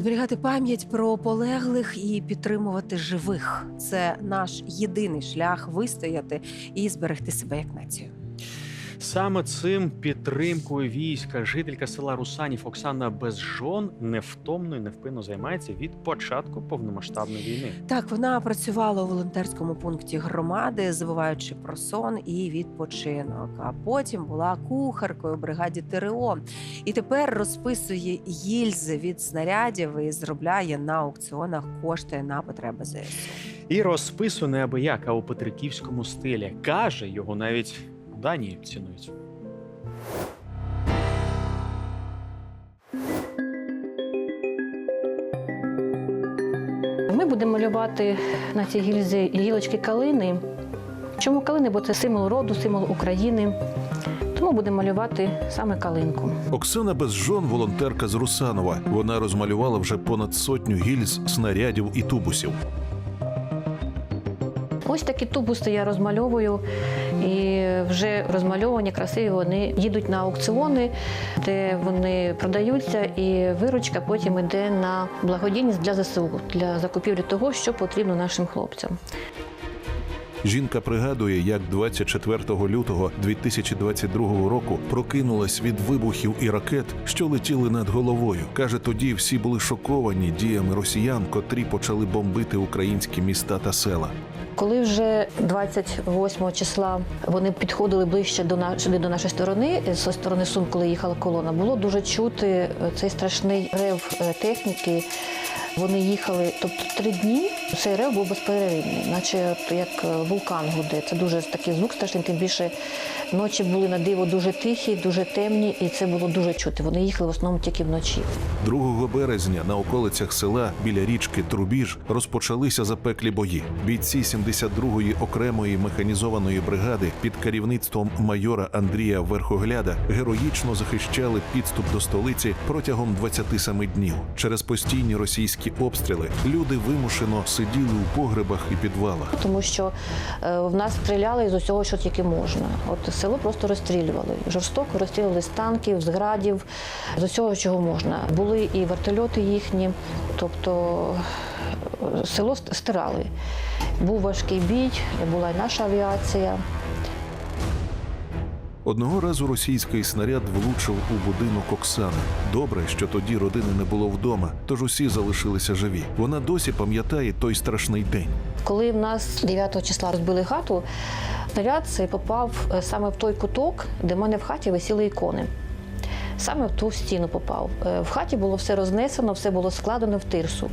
Зберігати пам'ять про полеглих і підтримувати живих це наш єдиний шлях вистояти і зберегти себе як націю. Саме цим підтримкою війська жителька села Русанів Оксана Безжон невтомно і невпинно займається від початку повномасштабної війни. Так, вона працювала у волонтерському пункті громади, забуваючи про сон і відпочинок. А потім була кухаркою у бригаді ТРО. І тепер розписує гільзи від снарядів і зробляє на аукціонах кошти на потреби ЗСУ. І розписує неабияк, а у петриківському стилі. Каже, його навіть Данії цінують. Ми будемо малювати на цій гільзі гілочки калини. Чому калини? Бо це символ роду, символ України. Тому будемо малювати саме калинку. Оксана Безжон, волонтерка з Русанова. Вона розмалювала вже понад сотню гільз, снарядів і тубусів. Ось такі тубуси я розмальовую, і вже розмальовані, красиві, вони їдуть на аукціони, де вони продаються, і виручка потім йде на благодійність для ЗСУ, для закупівлі того, що потрібно нашим хлопцям. Жінка пригадує, як 24 лютого 2022 року прокинулась від вибухів і ракет, що летіли над головою. Каже, тоді всі були шоковані діями росіян, котрі почали бомбити українські міста та села. Коли вже 28 числа вони підходили ближче до на- сюди до нашої сторони, зі сторони Сум, коли їхала колона, було дуже чути е, цей страшний рев е, техніки. Вони їхали, тобто три дні цей рев був безперервний, наче як е, вулкан гуде. Це дуже такий звук страшний, тим більше ночі були на диво дуже тихі, дуже темні, і це було дуже чути. Вони їхали в основному тільки вночі. 2 березня на околицях села біля річки Трубіж розпочалися запеклі бої. Бійці 72-ї окремої механізованої бригади під керівництвом майора Андрія Верхогляда героїчно захищали підступ до столиці протягом 27 днів. Через постійні російські обстріли люди вимушено сиділи у погребах і підвалах. тому що е, в нас стріляли з усього, що тільки можна. От село просто розстрілювали. Жорстоко розстрілювали з танків, з градів, з усього, чого можна. Були і вертольоти їхні, тобто е, село стирали. Був важкий бій, була і наша авіація. Одного разу російський снаряд влучив у будинок Оксани. Добре, що тоді родини не було вдома, тож усі залишилися живі. Вона досі пам'ятає той страшний день. Коли в нас 9 числа розбили хату, снаряд цей попав е, саме в той куток, де в мене в хаті висіли ікони. Саме в ту стіну попав. Е, В хаті було все рознесено, все було складено в тирсу.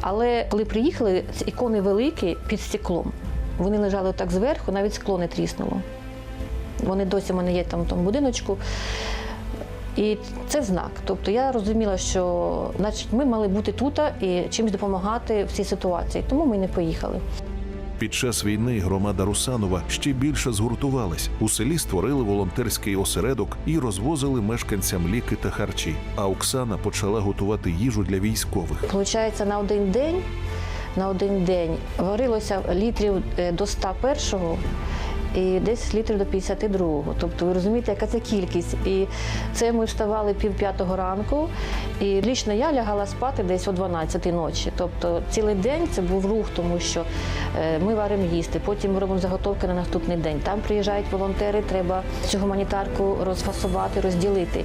Але коли приїхали, ці ікони великі під стеклом. Вони лежали так зверху, навіть скло не тріснуло. Вони досі в мене є там в тому будиночку. І це знак. Тобто я розуміла, що значить, ми мали бути тут і чимось допомагати в цій ситуації. Тому ми не поїхали. Під час війни громада Русанова ще більше згуртувалась. У селі створили волонтерський осередок і розвозили мешканцям ліки та харчі. А Оксана почала готувати їжу для військових. Получається, на один день, на один день варилося літрів е, до 101-го і десь літр до 52-го. Тобто ви розумієте, яка це кількість. І це ми вставали пів п'ятого ранку, і лічно я лягала спати десь о 12 ночі. Тобто цілий день це був рух, тому що е, ми варимо їсти, потім робимо заготовки на наступний день. Там приїжджають волонтери, треба цю гуманітарку розфасувати, розділити.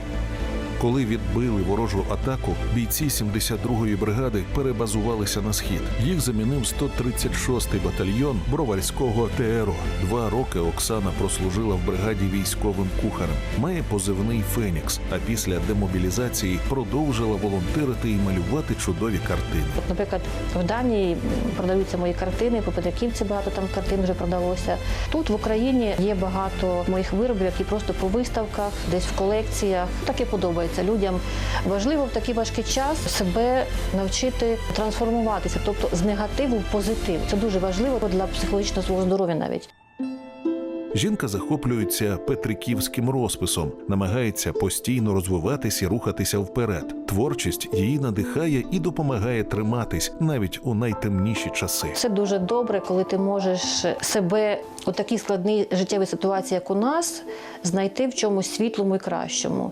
Коли відбили ворожу атаку, бійці 72-ї бригади перебазувалися на схід. Їх замінив 136-й батальйон Броварського ТРО. Два роки Оксана прослужила в бригаді військовим кухарем. Має позивний Фенікс. А після демобілізації продовжила волонтерити і малювати чудові картини. От, наприклад, в Данії продаються мої картини, по Петриківці багато там картин вже продалося. Тут в Україні є багато моїх виробів, які просто по виставках, десь в колекціях. Таке подобається людям. Важливо в такий важкий час себе навчити трансформуватися, тобто з негативу в позитив. Це дуже важливо для психологічного свого здоров'я навіть. Жінка захоплюється петриківським розписом, намагається постійно розвиватись і рухатися вперед. Творчість її надихає і допомагає триматись навіть у найтемніші часи. Це дуже добре, коли ти можеш себе у такій складній життєвій ситуації, як у нас, знайти в чомусь світлому і кращому.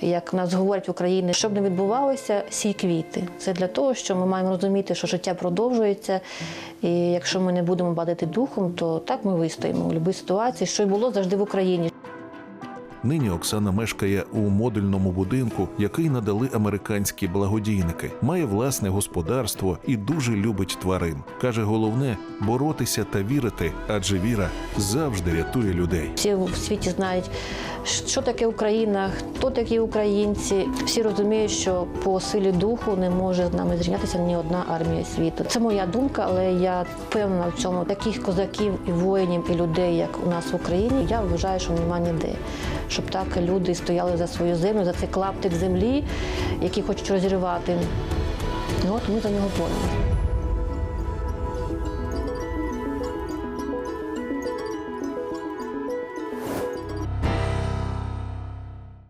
Як в нас говорять в Україні, щоб не відбувалося, сій квіти. Це для того, що ми маємо розуміти, що життя продовжується, і якщо ми не будемо бадити духом, то так ми вистоїмо у будь-якій ситуації, що й було завжди в Україні. Нині Оксана мешкає у модульному будинку, який надали американські благодійники. Має власне господарство і дуже любить тварин. каже, головне боротися та вірити, адже віра завжди рятує людей. Всі в світі знають, що таке Україна, хто такі українці. Всі розуміють, що по силі духу не може з нами зрівнятися ні одна армія світу. Це моя думка, але я впевнена в цьому. Таких козаків і воїнів, і людей, як у нас в Україні, я вважаю, що нема ніде. Щоб так люди стояли за свою землю, за цей клаптик землі, який хочуть розірвати. Ну, от ми за нього боремося.